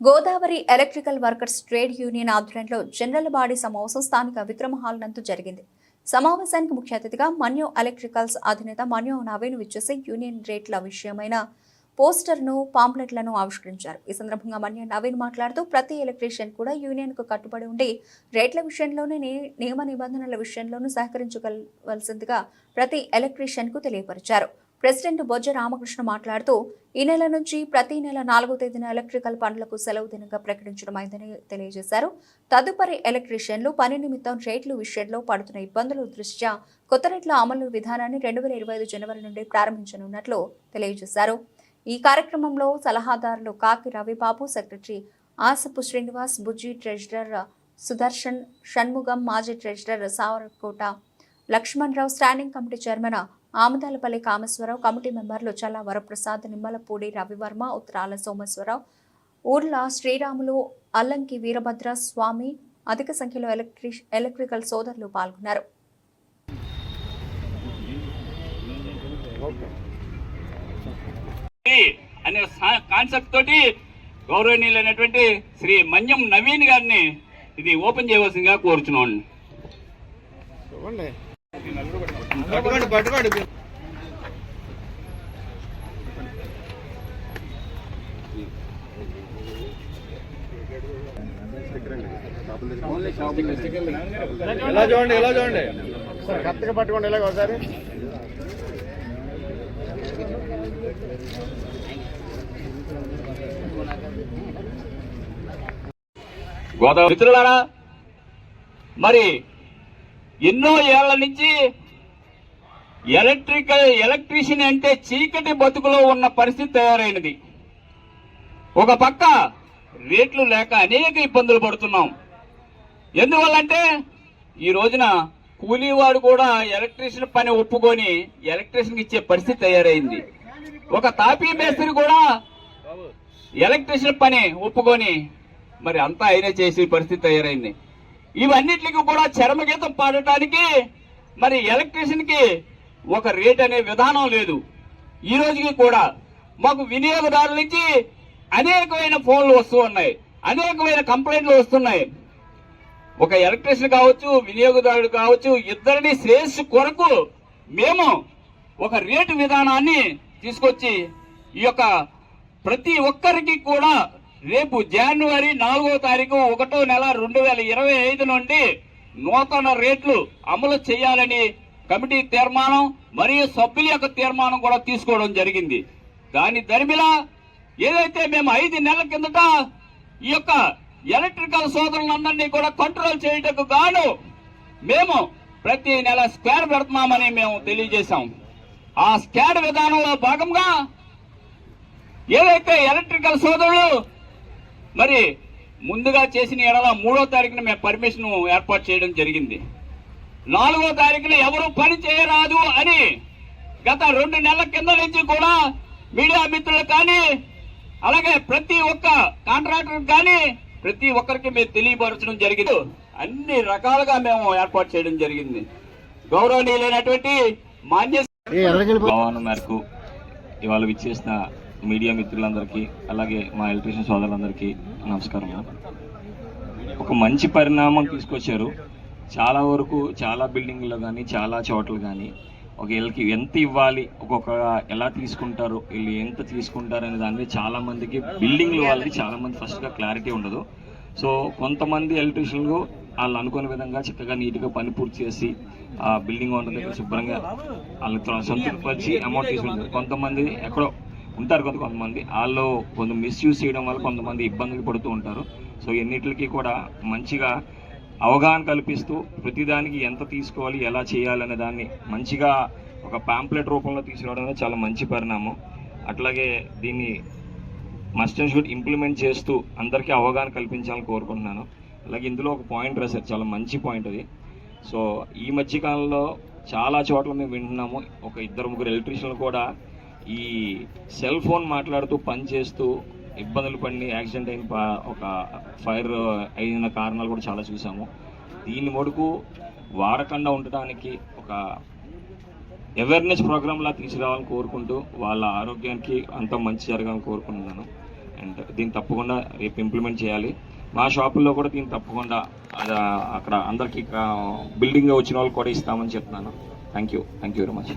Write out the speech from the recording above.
Godavari electrical workers trade union ఆధ్వర్యంలో general body సమావేశం స్థానిక విక్రమ హాల్ నందు జరిగింది. సమావేశానికి ముఖ్య అతిథిగా మన్యో ఎలక్ట్రికల్స్ అధినేత మన్యో నవీన్ విచ్చేసి యూనియన్ రేట్ల విషయమైన పోస్టర్ను పాంప్లెట్లను ఆవిష్కరించారు. ఈ సందర్భంగా మన్యో నవీన్ మాట్లాడుతూ ప్రతి ఎలక్ట్రీషియన్ కూడా యూనియన్కు కట్టుబడి ఉండి రేట్ల విషయంలోనే నియమ నిబంధనల విషయంలోనూ సహకరించగలవలసిందిగా ప్రతి ఎలక్ట్రీషియన్కు తెలియపరిచారు. ప్రెసిడెంట్ బొజ్జ రామకృష్ణ మాట్లాడుతూ ఈ నెల నుంచి ప్రతి నెల నాలుగో తేదీన ఎలక్ట్రికల్ పనులకు సెలవు దినంగా ప్రకటించడం అయిందని తెలియజేశారు. తదుపరి ఎలక్ట్రీషియన్లు పని నిమిత్తం రేట్లు విషయంలో పడుతున్న ఇబ్బందుల దృష్ట్యా కొత్త రేట్ల అమలు విధానాన్ని రెండు వేల ఇరవై ఐదు జనవరి నుండి ప్రారంభించనున్నట్లు తెలియజేశారు. ఈ కార్యక్రమంలో సలహాదారులు కాకి రవిబాబు సెక్రటరీ ఆసపు శ్రీనివాస్ బుజ్జి ట్రెజరర్ సుదర్శన్ షణ్ముగం మాజీ treasurer Savarakota Lakshmanarao standing committee chairman Amadalapalli Kameswararao committee మెంబర్లు చల్ల వరప్రసాద్ నిమ్మలపూడి రవివర్మ ఉత్తరాల సోమేశ్వరరావు ఊర్ల శ్రీరాములు అల్లంకి వీరభద్ర స్వామి అధిక సంఖ్యలో ఎలక్ట్రి ఎలక్ట్రికల్ సోదరులు పాల్గొన్నారు. అనే కాన్సెప్ట్ తోటి గౌరవనీయులైనటువంటి శ్రీ మన్యం నవీన్ గారిని ఇది ఓపెన్ చేయవలసిందిగా కోరుచున్నాను చూడండి పట్టుకోండి పట్టుకోండి. ఎలా చూడండి ఎలా చూడండి? కరెక్ట్గా పట్టుకోండి ఇలాగ ఒకసారి. గోదావరి మిత్రులారా మరి ఎన్నో ఏళ్ళ నుంచి ఎలక్ట్రికల్ ఎలక్ట్రీషియన్ అంటే చీకటి బతుకులో ఉన్న పరిస్థితి తయారైనది. ఒక పక్క రేట్లు లేక అనేక ఇబ్బందులు పడుతున్నాం. ఎందువల్లంటే ఈ రోజున కూలీవాడు కూడా ఎలక్ట్రీషియన్ పని ఒప్పుకొని ఎలక్ట్రీషియన్ ఇచ్చే పరిస్థితి తయారైంది. ఒక తాపీ మేస్త్రి కూడా ఎలక్ట్రీషియన్ పని ఒప్పుకొని మరి అంతా ఆయనే చేసే పరిస్థితి తయారైంది. ఇవన్నిటికి కూడా చరమగీతం పాడటానికి మరి ఎలక్ట్రీషియన్కి ఒక రేట్ అనే విధానం లేదు. ఈ రోజుకి కూడా మాకు వినియోగదారుల నుంచి అనేకమైన ఫోన్లు వస్తూ ఉన్నాయి. అనేకమైన కంప్లైంట్లు వస్తున్నాయి. ఒక ఎలక్ట్రీషియన్ కావచ్చు వినియోగదారుడు కావచ్చు ఇద్దరిని శ్రేయస్సు కొరకు మేము ఒక రేటు విధానాన్ని తీసుకొచ్చి ఈ యొక్క ప్రతి ఒక్కరికి కూడా రేపు జనవరి నాలుగో తారీఖు ఒకటో నెల రెండు వేల ఇరవై ఐదు నుండి నూతన రేట్లు అమలు చేయాలని కమిటీ తీర్మానం మరియు సభ్యుల యొక్క తీర్మానం కూడా తీసుకోవడం జరిగింది. దాని దరిమిలా ఏదైతే మేము ఐదు నెలల కిందట ఈ యొక్క ఎలక్ట్రికల్ సోదరులందరినీ కూడా కంట్రోల్ చేయటకు గాను మేము ప్రతి నెల స్క్వేర్ పెడుతున్నామని మేము తెలియజేశాం. ఆ స్క్వేర్ విధానంలో భాగంగా ఏదైతే ఎలక్ట్రికల్ సోదరులు మరి ముందుగా చేసిన ఎడల మూడో తారీఖున మేము పర్మిషన్ ఏర్పాటు చేయడం జరిగింది. నాలుగో తారీఖున ఎవరు పని చేయరాదు అని గత రెండు నెలల కింద నుంచి కూడా మీడియా మిత్రులు కానీ అలాగే ప్రతి ఒక్క కాంట్రాక్టర్ కానీ ప్రతి ఒక్కరికి మేము తెలియపరచడం జరిగింది. అన్ని రకాలుగా మేము ఏర్పాటు చేయడం జరిగింది. గౌరవనీయులైనటువంటి మాన్య ఆహ్వానం మేరకు ఇవాళ విచ్చేసిన మీడియా మిత్రులందరికీ అలాగే మా ఎలక్ట్రీషియన్ సోదరులందరికీ నమస్కారం ఒక మంచి పరిణామం తీసుకొచ్చారు. చాలా వరకు చాలా బిల్డింగ్లో కానీ చాలా చోట్ల కానీ ఒక వీళ్ళకి ఎంత ఇవ్వాలి ఒక్కొక్క ఎలా తీసుకుంటారు వీళ్ళు ఎంత తీసుకుంటారు అనే దాని మీద చాలా మందికి వాళ్ళకి చాలా మంది ఫస్ట్గా క్లారిటీ ఉండదు. సో కొంతమంది ఎలక్ట్రీషియన్లు వాళ్ళు అనుకున్న విధంగా చక్కగా నీట్గా పని పూర్తి చేసి ఆ బిల్డింగ్ ఓనర్ దగ్గర శుభ్రంగా వాళ్ళకి సంతృప్తిపరిచి అమౌంట్ తీసుకుంటారు. కొంతమంది ఎక్కడో ఉంటారు కొంత కొంతమంది వాళ్ళు కొంత మిస్యూజ్ చేయడం వల్ల కొంతమంది ఇబ్బందులు పడుతూ ఉంటారు. సో ఎన్నిటికీ కూడా మంచిగా అవగాహన కల్పిస్తూ ప్రతిదానికి ఎంత తీసుకోవాలి ఎలా చేయాలనే దాన్ని మంచిగా ఒక పాంప్లెట్ రూపంలో తీసుకురావడం అనేది చాలా మంచి పరిణామం. అట్లాగే దీన్ని మస్ట్ అండ్ షుడ్ ఇంప్లిమెంట్ చేస్తూ అందరికీ అవగాహన కల్పించాలని కోరుకుంటున్నాను. అలాగే ఇందులో ఒక పాయింట్ రాశారు చాలా మంచి పాయింట్ అది. సో ఈ మధ్యకాలంలో చాలా చోట్ల మేము వింటున్నాము. ఒక ఇద్దరు ముగ్గురు ఎలక్ట్రీషియన్లు కూడా ఈ సెల్ ఫోన్ మాట్లాడుతూ పని చేస్తూ ఇబ్బందులు పడి యాక్సిడెంట్ అయిన ప- ఒక ఫైర్ అయిన కారణాలు కూడా చాలా చూసాము. దీని మటుకు వాడకుండా ఉండటానికి ఒక అవేర్నెస్ ప్రోగ్రాంలా తీసుకురావాలని కోరుకుంటూ వాళ్ళ ఆరోగ్యానికి అంత మంచి జరగాలని కోరుకుంటున్నాను. అండ్ దీన్ని తప్పకుండా రేపు ఇంప్లిమెంట్ చేయాలి. మా షాపుల్లో కూడా దీన్ని తప్పకుండా అది అక్కడ అందరికీ బిల్డింగ్ వచ్చిన వాళ్ళు కూడా ఇస్తామని చెప్తున్నాను. Thank you thank you very much